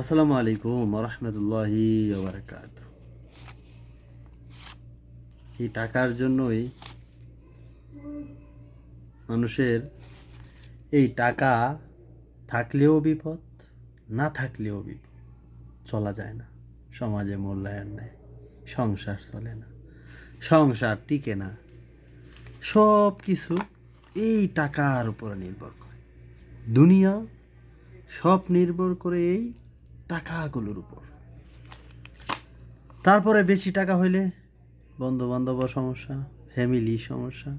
আসসালামু আলাইকুম রহমতুল্লাহি বারাকাত এই টাকার জন্যই মানুষের এই টাকা থাকলেও বিপদ, না থাকলেও বিপদ, চলা যায় না। সমাজে মূল্যায়ন নেয় সংসার চলে না, সংসার টিকে না। সব কিছু এই টাকার উপরে নির্ভর করে। দুনিয়া সব নির্ভর করে এই টাকাগুলোর উপর। তারপরে বেশি টাকা হইলে বন্ধু বান্ধব সমস্যা ফ্যামিলি সমস্যা,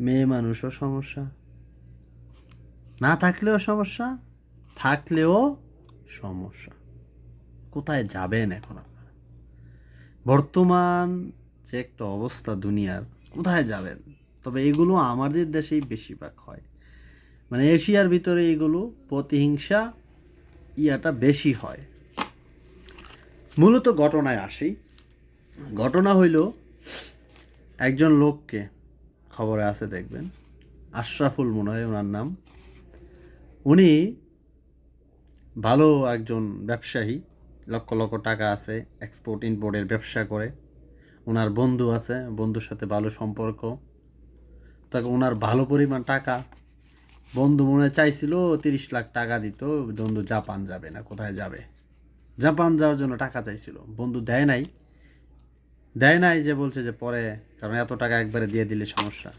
মেয়ে মানুষও সমস্যা। না থাকলেও সমস্যা থাকলেও সমস্যা। কোথায় যাবেন এখন আপনারা? বর্তমান যে একটা অবস্থা দুনিয়ার, কোথায় যাবেন? তবে এগুলো আমাদের দেশেই বেশিরভাগ হয়। মানে এশিয়ার ভিতরে এগুলো প্রতিহিংসা ইয়াটা বেশি হয়। মূলত ঘটনায় আসি। ঘটনা হইল, একজন লোককে খবরে আছে, দেখবেন, আশরাফুল মনে হয় ওনার নাম। উনি ভালো একজন ব্যবসায়ী, লক্ষ লক্ষ টাকা আছে এক্সপোর্ট ইম্পোর্টের ব্যবসা করে। ওনার বন্ধু আছে, বন্ধুর সাথে ভালো সম্পর্ক। তাকে ওনার ভালো পরিমাণ টাকা বন্ধু মনে চাইছিল তিরিশ লাখ টাকা দিত, বন্ধু জাপান যাবে না, কোথায় যাবে? জাপান যাওয়ার জন্য টাকা চাইছিল, বন্ধু দেয় নাই। দেয় নাই যে বলছে যে পরে, কারণ এত টাকা একবারে দিয়ে দিলে সমস্যা।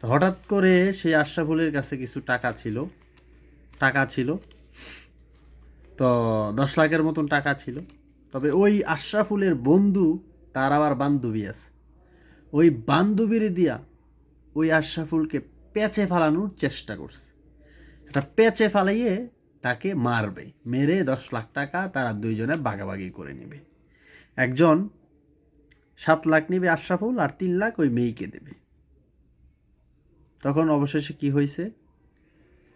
তো হঠাৎ করে সেই আশরাফুলের কাছে কিছু টাকা ছিল টাকা ছিল। তো দশ লাখের মতন টাকা ছিল। তবে ওই আশরাফুলের বন্ধু, তার আবার বান্ধবী আছে। ওই বান্ধবীর দিয়া ওই আশরাফুলকে পেঁচে ফালানোর চেষ্টা করছে। একটা পেঁচে ফালাইয়ে তাকে মারবে, মেরে দশ লাখ টাকা তারা দুইজনে ভাগাভাগি করে নেবে। একজন সাত লাখ নেবে আশরাফুল আর তিন লাখ ওই মেয়েকে দেবে। তখন অবশেষে কি হয়েছে?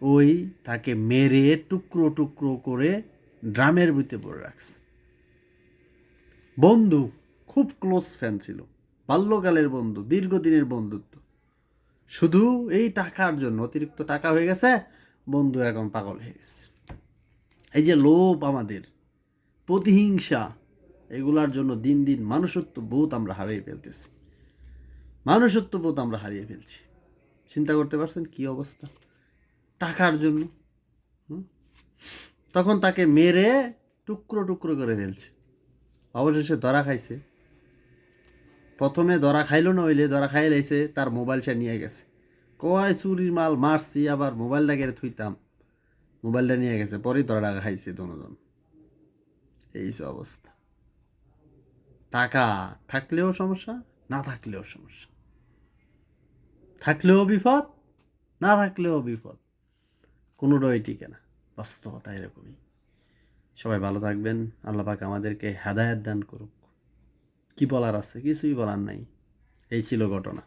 ওই তাকে মেরে টুকরো টুকরো করে ড্রামের ভিতরে পড়ে রাখছে। বন্ধু, খুব ক্লোজ ফ্যান ছিল। বাল্যকালের বন্ধু, দীর্ঘদিনের বন্ধুত্ব। শুধু এই টাকার জন্য, অতিরিক্ত টাকা হয়ে গেছে, বন্ধু এখন পাগল হয়ে গেছে। এই যে লোভ আমাদের, প্রতিহিংসা, এগুলার জন্য দিন দিন মানুষত্ব বোধ আমরা হারিয়ে ফেলতেছি। মানুষত্ব বোধ আমরা হারিয়ে ফেলছি। চিন্তা করতে পারছেন কি অবস্থা? টাকার জন্য? তখন তাকে মেরে টুকরো টুকরো করে ফেলছে। অবশেষে ধরা খাইছে। প্রথমে ধরা খাইলো না হইলে ধরা খাই লাইছে, তার মোবাইল সে নিয়ে গেছে। কয় চুরির মাল মারছি, আবার মোবাইলটা গেড়ে থুইতাম। মোবাইলটা নিয়ে গেছে, পরেই ধরা খাইছে দনোজন এই অবস্থা। টাকা থাকলেও সমস্যা, না থাকলেও সমস্যা। থাকলেও বিপদ, না থাকলেও বিপদ। কোনোটাই টিকে না, বাস্তবতা এরকমই। সবাই ভালো থাকবেন, আল্লাহ পাক আমাদেরকে হেদায়ত দান করুক। কি বলার আছে? কিছুই বলার নাই। এই ছিল ঘটনা।